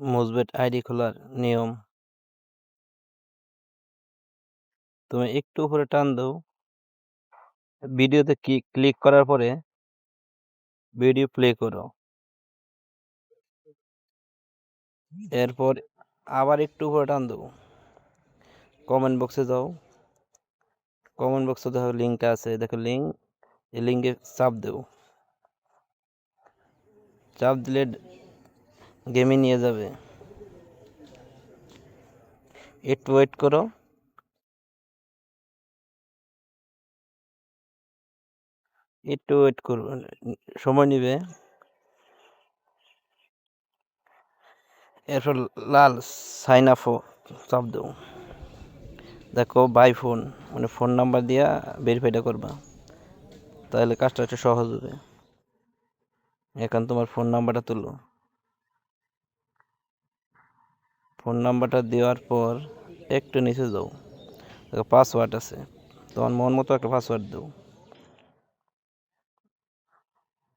মুজবেট ID খোলার নিয়ম। তুমি একটু উপরে টান দাও। ভিডিওতে ক্লিক করার পরে ভিডিও প্লে করো। এরপর আবার একটু উপরে টান দাও। কমেন্ট বক্সে যাও। কমেন্ট বক্সে দেখো লিঙ্ক আছে। দেখো লিঙ্ক এই লিঙ্কে চাপ দেও। চাপ দিলে গেমে নিয়ে যাবে। একটু ওয়েট করো। একটু ওয়েট করো। সময় নিবে। এরপর লাল সাইন আপ চাপ দেও। দেখো, বাই ফোন। মানে ফোন নাম্বার দিয়া ভেরিফাইটা করবা। তাহলে কাজটা একটু সহজ হবে। এখন তোমার ফোন নাম্বারটা তুলো। ফোন নাম্বারটা দেওয়ার পর একটু নিচে যাও। দেখো পাসওয়ার্ড আছে। তোমার মন মতো একটা পাসওয়ার্ড দাও।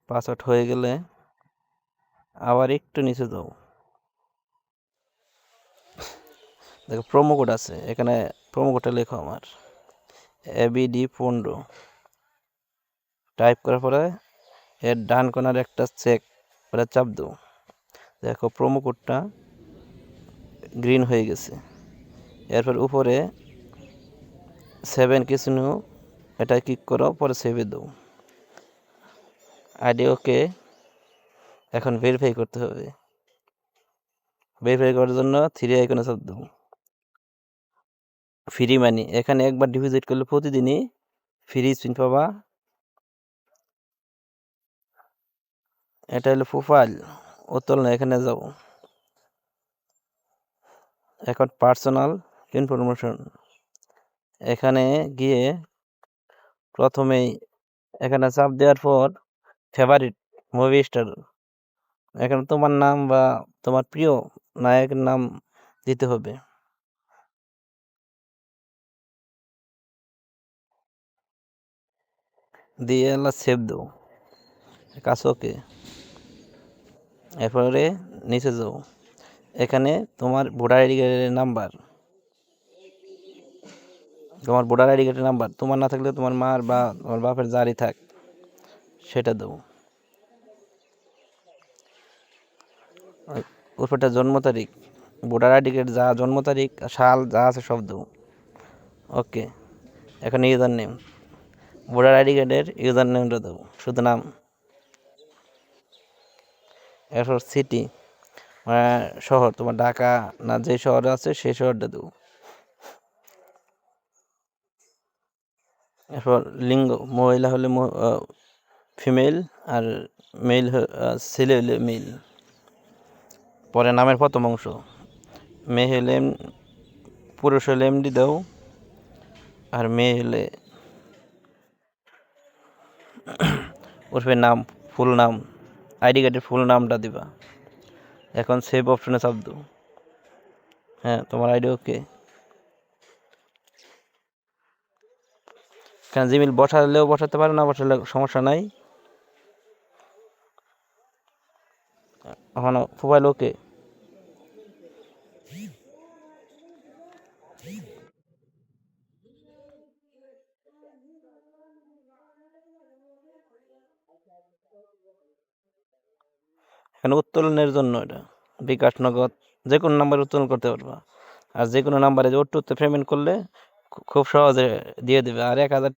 পাসওয়ার্ড হয়ে গেলে আবার একটু নিচে যাও। দেখো প্রোমো কোড আছে। এখানে প্রোমো কোডটা লেখো আমার। এবিডি পনেরো। টাইপ করার পরে এর ডান কোনার একটা চেক ওটা চাপ দাও। দেখো প্রোমো কোডটা গ্রিন হয়ে গেছে। এরপর উপরে সেভেন কিছু এটা ক্লিক করো পরে সেভে দাও। আইডি ওকে এখন ভেরিফাই করতে হবে। ভেরিফাই করার জন্য থ্রি আইকনে চাপ দেবো ফ্রি মানি এখানে একবার ডিপোজিট করলে প্রতিদিনই ফ্রি স্পিন পাবা। এটা হলো প্রোফাইল উত্তোলন এখানে যাও। এখন পার্সোনাল ইনফরমেশন এখানে গিয়ে প্রথমেই এখানে চাপ দেওয়ার পর ফেভারিট মুভি স্টার এখানে তোমার নাম বা তোমার প্রিয় নায়কের নাম দিতে হবে। দিয়ে এলা সেভ দেবো ওকে। এরপরে নিচে যাও। এখানে তোমার ভোটার আইডি কার্ডের নাম্বার তোমার ভোটার আইডি কার্ডের নাম্বার তোমার না থাকলে তোমার মার বা তোমার বাপের যারই থাক, সেটা দেবো। উপরটা জন্ম তারিখ। ভোটার আইডি কার্ড যা জন্ম তারিখ, সাল যা আছে সব দেবো। ওকে, এখন ইউজার নেম ভোটার আইডি কার্ডের ইউজার নেমটা দেবো। শুধু নাম। এরপর সিটি শহর, তোমার ঢাকা না যে শহরে আছে সেই শহরটা দেবো। এরপর লিঙ্গ, মহিলা হলে ফিমেল আর মেল ছেলে হলে মেল পরে নামের প্রথম অংশ, মেয়ে হলে পুরুষ হলে এমডি দাও, আর মেয়ে হলে ওরফে নাম, ফুল নাম, আইডি কার্ডের ফুল নামটা দিবা। এখন সেভ অপশনে চাপ দাও হ্যাঁ তোমার আইডি ওকে কেন জিমেল বসালেও বসাতে পারে, না বসালে সমস্যা নাই। এখন প্রোফাইল ওকে এখানে উত্তোলনের জন্য এটা। বিকাশ, নগদ যে কোনো নাম্বারে উত্তোলন করতে পারবা। আর যে কোনো নাম্বারে যে ওটুতে পেমেন্ট করলে খুব সহজে দিয়ে দেবে। আর এক হাজার